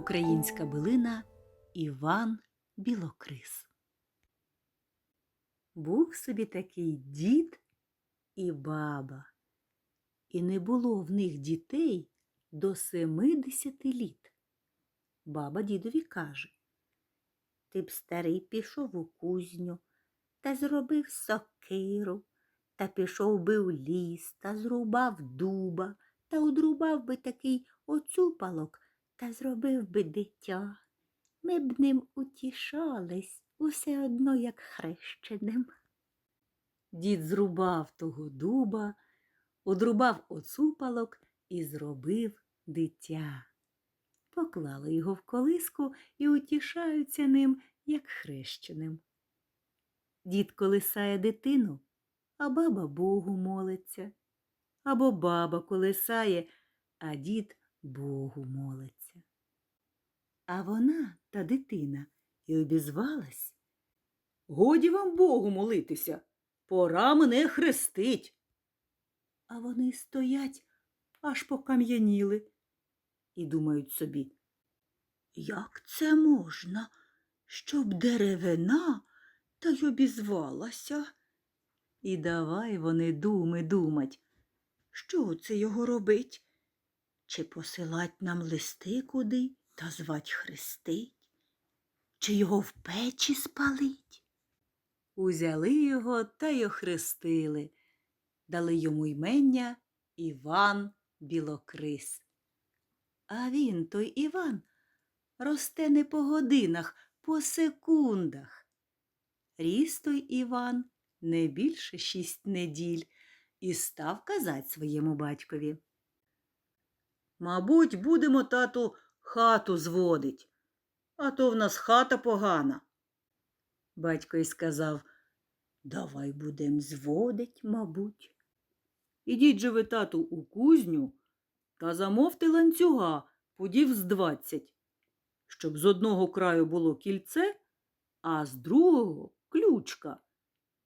Українська билина Іван Білокрис. Був собі такий дід і баба, і не було в них дітей до семидесяти літ. Баба дідові каже Ти б старий пішов у кузню та зробив сокиру, та пішов би в ліс та зрубав дуба, та одрубав би такий оцюпалок та зробив би дитя. Ми б ним утішались усе одно, як хрещеним. Дід зрубав того дуба, одрубав оцупалок і зробив дитя. Поклали його в колиску і утішаються ним, як хрещеним. Дід колисає дитину, а баба Богу молиться. Або баба колисає, а дід Богу молиться. А вона, та дитина, і обізвалась. Годі вам Богу молитися, пора мене хрестить. А вони стоять, аж покам'яніли, і думають собі, як це можна, щоб деревина та й обізвалася? І давай вони думи думать, що це його робить? Чи посилать нам листи куди та звать хрестить? Чи його в печі спалить? Узяли його та й охрестили, дали йому ймення Іван Білокрис. А він, той Іван, росте не по годинах, по секундах. Ріс той Іван не більше шість неділь і став казать своєму батькові. Мабуть, будемо, тату, хату зводить, а то в нас хата погана. Батько й сказав, давай будем зводить, мабуть. Ідіть же ви, тату, у кузню та замовте ланцюга пудів з двадцять, щоб з одного краю було кільце, а з другого ключка.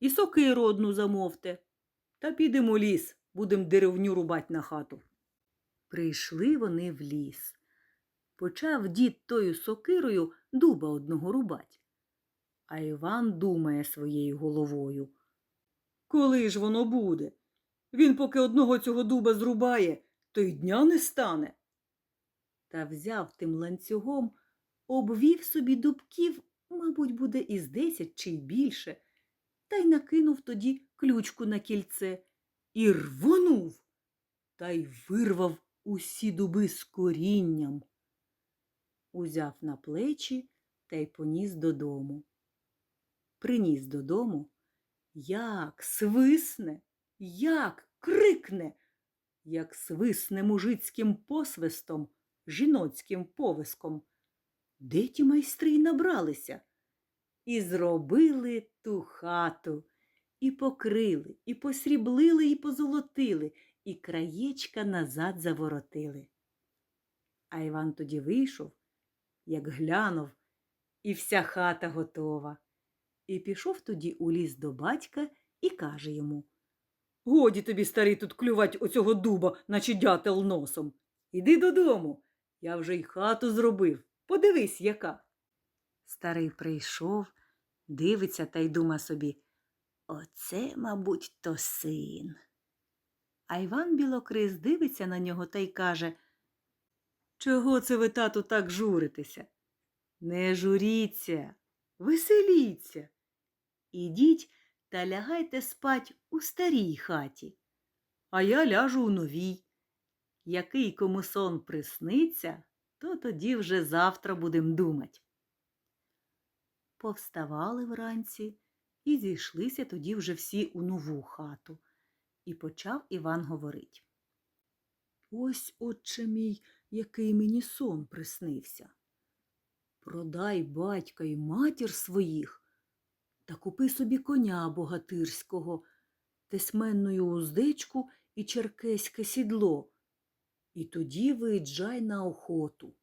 І сокиру одну замовте. Та підемо ліс, будем деревню рубать на хату. Прийшли вони в ліс. Почав дід тою сокирою дуба одного рубать. А Іван думає своєю головою. Коли ж воно буде? Він поки одного цього дуба зрубає, то й дня не стане. Та взяв тим ланцюгом, обвів собі дубків, мабуть, буде із десять чи й більше, та й накинув тоді ключку на кільце і рвонув, та й вирвав усі дуби з корінням. Узяв на плечі та й поніс додому. Приніс додому, як свисне, як крикне, як свисне мужицьким посвистом, жіноцьким повиском. Де ті майстри й набралися? І зробили ту хату, і покрили, і посріблили, і позолотили, і краєчка назад заворотили. А Іван тоді вийшов, як глянув, і вся хата готова. І пішов тоді у ліс до батька і каже йому Годі тобі, старий, тут клювать оцього дуба, наче дятел носом. Іди додому. Я вже й хату зробив. Подивись, яка. Старий прийшов, дивиться та й дума собі. Оце, мабуть, то син. А Іван Білокрис дивиться на нього та й каже Чого це ви, тату, так журитеся? Не журіться, веселіться. Ідіть та лягайте спать у старій хаті, а я ляжу у новій. Який кому сон присниться, то тоді вже завтра будем думать. Повставали вранці і зійшлися тоді вже всі у нову хату. І почав Іван говорить. Ось, отче мій, який мені сон приснився. Продай батька й матір своїх та купи собі коня богатирського, тесменною уздечку і черкеське сідло, і тоді виїжджай на охоту.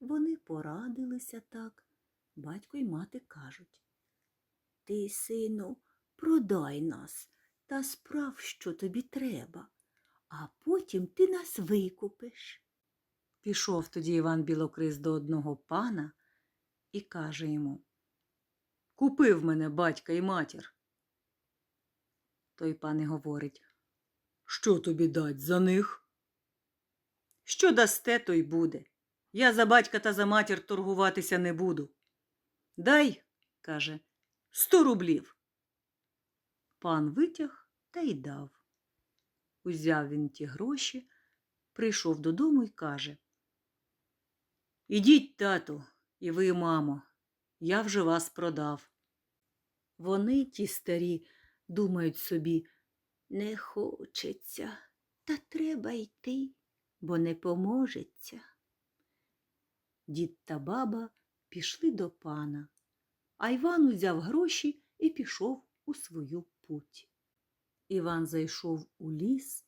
Вони порадилися так, батько й мати кажуть. Ти, сину, продай нас та справ, що тобі треба, а потім ти нас викупиш. Пішов тоді Іван Білокрис до одного пана і каже йому Купив мене батька і матір. Той пан і говорить Що тобі дать за них? Що дасте, то й буде. Я за батька та за матір торгуватися не буду. Дай, каже, сто рублів. Пан витяг та й дав. Узяв він ті гроші, прийшов додому і каже Ідіть, тату, і ви, мамо, я вже вас продав. Вони, ті старі, думають собі, не хочеться, та треба йти, бо не поможеться. Дід та баба пішли до пана, а Іван узяв гроші і пішов у свою путь. Іван зайшов у ліс.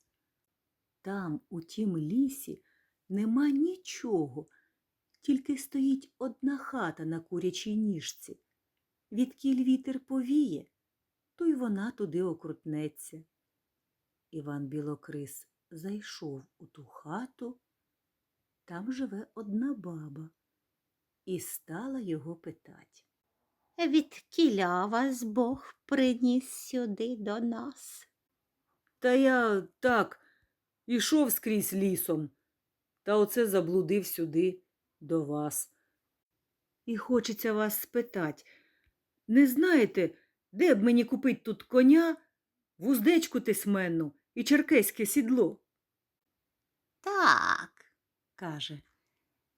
Там, у тім лісі, нема нічого, тільки стоїть одна хата на курячій ніжці. Відкіль вітер повіє, то й вона туди окрутнеться. Іван Білокрис зайшов у ту хату, там живе одна баба, і стала його питать. Відкіля вас Бог приніс сюди до нас. Та я так ішов скрізь лісом, та оце заблудив сюди до вас. І хочеться вас спитать, не знаєте, де б мені купить тут коня, вуздечку тисменну і черкеське сідло? Так, каже.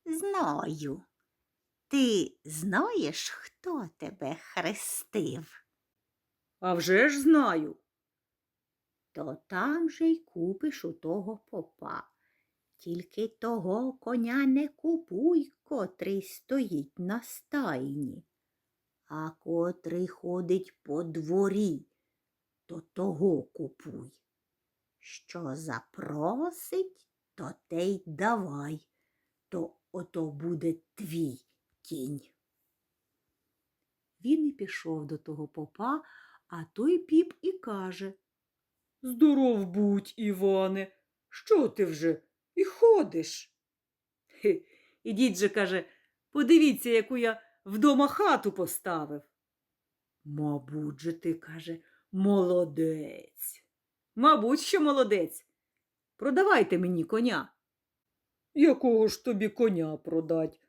знаю. Ти знаєш, хто тебе хрестив? А вже ж знаю. То там же й купиш у того попа. Тільки того коня не купуй, котрий стоїть на стайні, а котрий ходить по дворі, то того купуй. Що запросить, то те й давай, то ото буде твій кінь. Він і пішов до того попа, а той піп і каже Здоров будь, Іване, що ти вже і ходиш? Хе, ідіть же, каже, подивіться, яку я вдома хату поставив. Мабуть же ти, каже, молодець. Мабуть, що молодець. Продавайте мені коня. Якого ж тобі коня продать?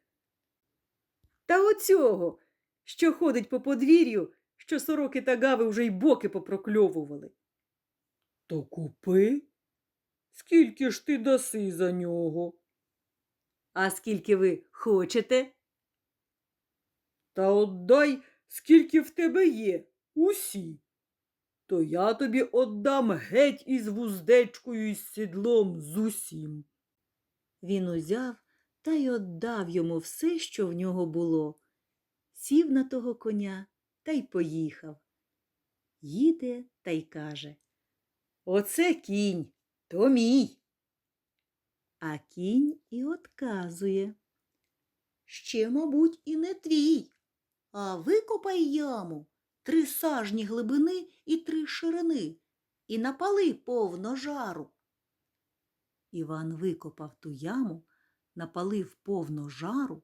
Та оцього, що ходить по подвір'ю, що сороки та гави вже й боки попрокльовували. То купи. Скільки ж ти даси за нього? А скільки ви хочете? Та отдай, скільки в тебе є, усі. То я тобі отдам геть із вуздечкою і з сідлом з усім. Він узяв та й отдав йому все, що в нього було. Сів на того коня та й поїхав. Їде та й каже Оце кінь, то мій. А кінь і отказує. Ще, мабуть, і не твій, а викопай яму, три сажні глибини і три ширини, і напали повно жару. Іван викопав ту яму, напалив повно жару.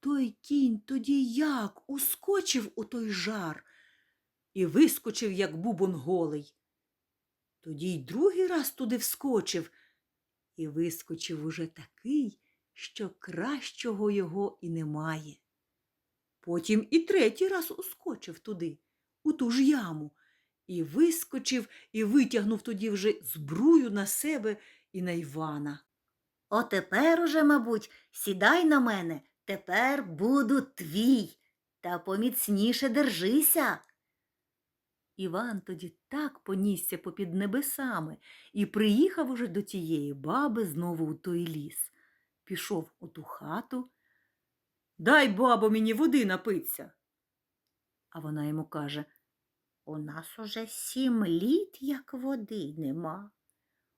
Той кінь тоді як ускочив у той жар і вискочив, як бубон голий. Тоді й другий раз туди вскочив і вискочив уже такий, що кращого його і немає. Потім і третій раз ускочив туди, у ту ж яму, і вискочив і витягнув тоді вже збрую на себе і на Івана. Отепер уже, мабуть, сідай на мене, тепер буду твій, та поміцніше держися. Іван тоді так понісся попід небесами і приїхав уже до тієї баби знову у той ліс. Пішов у ту хату. Дай, бабо, мені води напиться. А вона йому каже У нас уже сім літ, як води нема.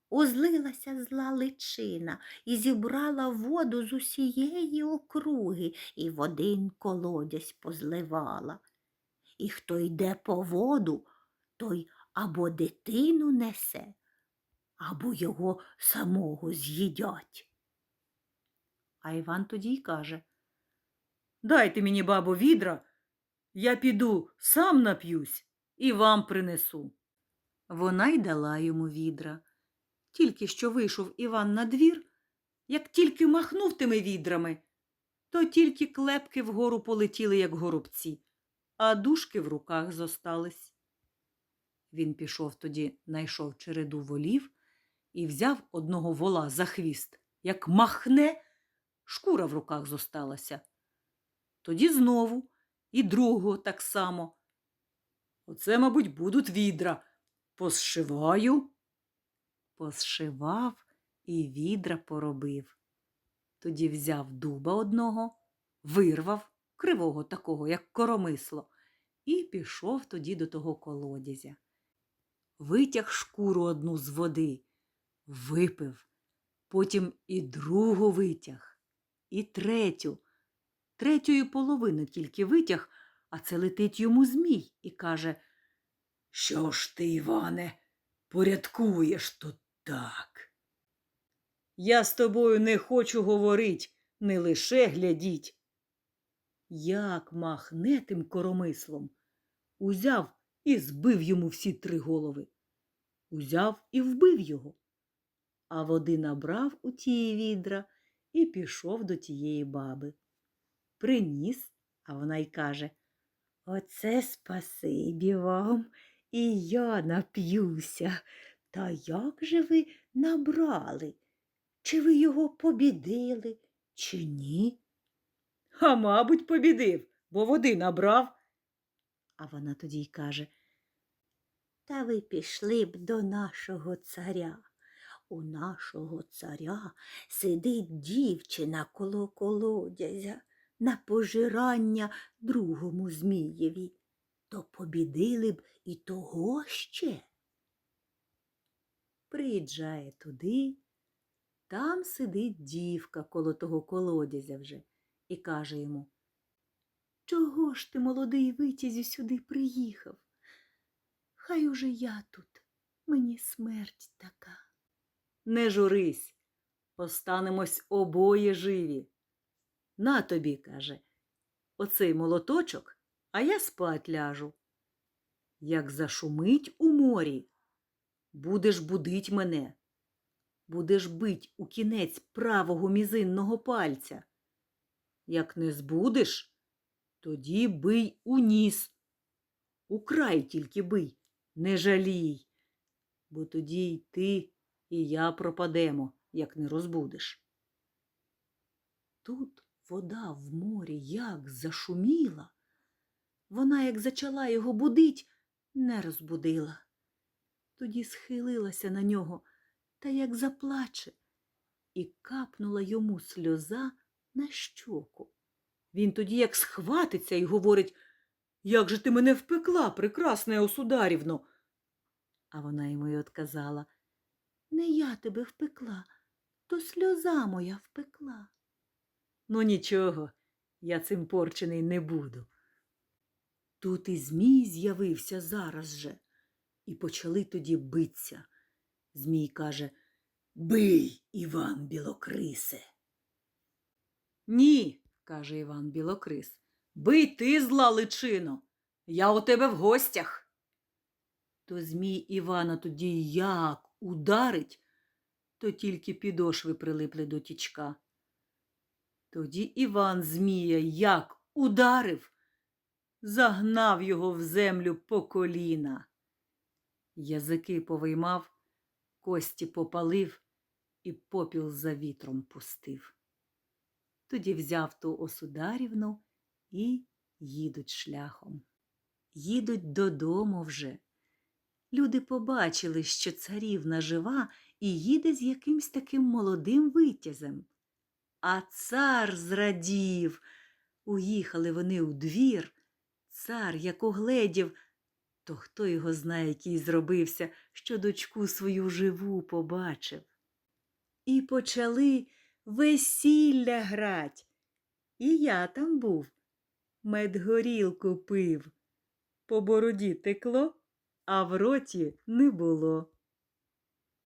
Узлилася зла личина і зібрала воду з усієї округи і в один колодязь позливала. І хто йде по воду, той або дитину несе, або його самого з'їдять. А Іван тоді й каже Дайте мені, бабо, відра, я піду сам нап'юсь і вам принесу. Вона й дала йому відра. Тільки що вийшов Іван на двір, як тільки махнув тими відрами, то тільки клепки вгору полетіли, як горобці, а дужки в руках зостались. Він пішов тоді, найшов череду волів і взяв одного вола за хвіст, як махне, шкура в руках зосталася. Тоді знову і другого так само. Оце, мабуть, будуть відра. Посшиваю. Посшивав і відра поробив. Тоді взяв дуба одного, вирвав, кривого такого, як коромисло, і пішов тоді до того колодязя. Витяг шкуру одну з води, випив, потім і другу витяг, і третю. Третьої половини тільки витяг, а це летить йому змій і каже Що ж ти, Іване, порядкуєш тут так? Я з тобою не хочу говорить, не лише глядіть. Як махне тим коромислом, узяв і збив йому всі три голови. Узяв і вбив його. А води набрав у тії відра і пішов до тієї баби. Приніс, а вона й каже Оце спасибі вам, і я нап'юся. Та як же ви набрали? Чи ви його побідили, чи ні? А, мабуть, побідив, бо води набрав. А вона тоді й каже Та ви пішли б до нашого царя. У нашого царя сидить дівчина коло колодязя на пожирання другому змієві, то побідили б і того ще. Приїжджає туди, там сидить дівка коло того колодязя вже і каже йому Чого ж ти, молодий витязю, сюди приїхав? Хай уже я тут, мені смерть така. Не журись, останемось обоє живі. На тобі, каже, оцей молоточок, а я спать ляжу. Як зашумить у морі, будеш будить мене, будеш бить у кінець правого мізинного пальця. Як не збудеш, тоді бий у ніс. У край тільки бий, не жалій, бо тоді й ти, і я пропадемо, як не розбудеш. Тут вода в морі як зашуміла. Вона, як зачала його будить, не розбудила. Тоді схилилася на нього та як заплаче, і капнула йому сльоза на щоку. Він тоді як схватиться і говорить Як же ти мене впекла, прекрасна Осударівно. А вона йому й отказала Не я тебе впекла, то сльоза моя впекла. Ну нічого, я цим порчений не буду. Тут і Змій з'явився зараз же, і почали тоді биться. Змій каже Бий, Іван Білокрисе. Ні, каже Іван Білокрис. Бий ти, зла личино. Я у тебе в гостях. То Змій Івана тоді як ударить, то тільки підошви прилипли до тічка. Тоді Іван Змія як ударив, загнав його в землю по коліна. Язики повиймав, кості попалив і попіл за вітром пустив. Тоді взяв ту осударівну і їдуть шляхом. Їдуть додому вже. Люди побачили, що царівна жива і їде з якимсь таким молодим витязем. А цар зрадів. Уїхали вони у двір. Цар, як угледів, то хто його знає, який зробився, що дочку свою живу побачив. І почали весілля грать. І я там був, медгорілку пив. По бороді текло, а в роті не було.